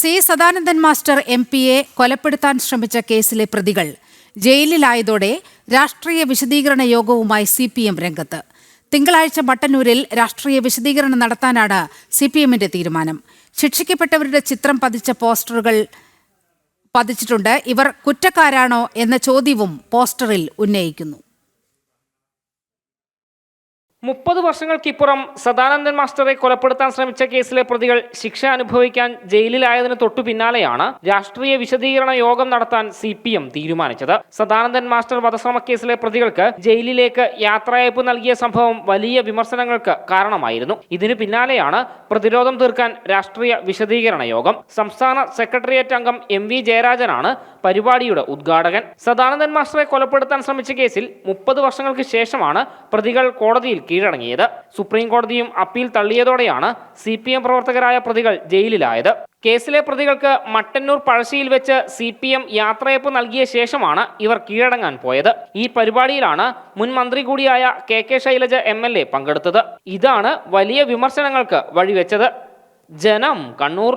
C Sadanandan master M പിയെ കൊലപ്പെടുത്താൻ ശ്രമിച്ച കേസിലെ പ്രതികൾ ജയിലിലായതോടെ രാഷ്ട്രീയ വിശദീകരണ യോഗവുമായി സി പി എം രംഗത്ത്. തിങ്കളാഴ്ച മട്ടന്നൂരിൽ രാഷ്ട്രീയ വിശദീകരണം നടത്താനാണ് സി പി എമ്മിന്റെ തീരുമാനം. ശിക്ഷിക്കപ്പെട്ടവരുടെ ചിത്രം പതിച്ച പോസ്റ്ററുകൾ പതിച്ചിട്ടുണ്ട്. ഇവർ കുറ്റക്കാരാണോ എന്ന ചോദ്യവും പോസ്റ്ററിൽ ഉന്നയിക്കുന്നു. മുപ്പത് വർഷങ്ങൾക്കിപ്പുറം സദാനന്ദൻ മാസ്റ്ററെ കൊലപ്പെടുത്താൻ ശ്രമിച്ച കേസിലെ പ്രതികൾ ശിക്ഷ അനുഭവിക്കാൻ ജയിലിലായതിനു തൊട്ടു പിന്നാലെയാണ് രാഷ്ട്രീയ വിശദീകരണ യോഗം നടത്താൻ സി പി എം തീരുമാനിച്ചത്. സദാനന്ദൻ മാസ്റ്റർ വധശ്രമ കേസിലെ പ്രതികൾക്ക് ജയിലിലേക്ക് യാത്രയയപ്പ് നൽകിയ സംഭവം വലിയ വിമർശനങ്ങൾക്ക് കാരണമായിരുന്നു. ഇതിനു പിന്നാലെയാണ് പ്രതിരോധം തീർക്കാൻ രാഷ്ട്രീയ വിശദീകരണ യോഗം. സംസ്ഥാന സെക്രട്ടേറിയറ്റ് അംഗം എം വി ജയരാജനാണ് പരിപാടിയുടെ ഉദ്ഘാടകൻ. സദാനന്ദൻ മാസ്റ്ററെ കൊലപ്പെടുത്താൻ ശ്രമിച്ച കേസിൽ മുപ്പത് വർഷങ്ങൾക്ക് ശേഷമാണ് പ്രതികൾ കോടതിയിൽ കീഴടങ്ങിയത്. സുപ്രീം കോടതിയും അപ്പീൽ തള്ളിയതോടെയാണ് സി പി എം പ്രവർത്തകരായ പ്രതികൾ ജയിലിലായത്. കേസിലെ പ്രതികൾക്ക് മട്ടന്നൂർ പഴശ്ശിയിൽ വെച്ച് സി പി എം യാത്രയപ്പ് നൽകിയ ശേഷമാണ് ഇവർ കീഴടങ്ങാൻ പോയത്. ഈ പരിപാടിയിലാണ് മുൻ മന്ത്രി കൂടിയായ K K Shailaja M L A പങ്കെടുത്തത്. ഇതാണ് വലിയ വിമർശനങ്ങൾക്ക് വഴിവെച്ചത്. ജനം കണ്ണൂർ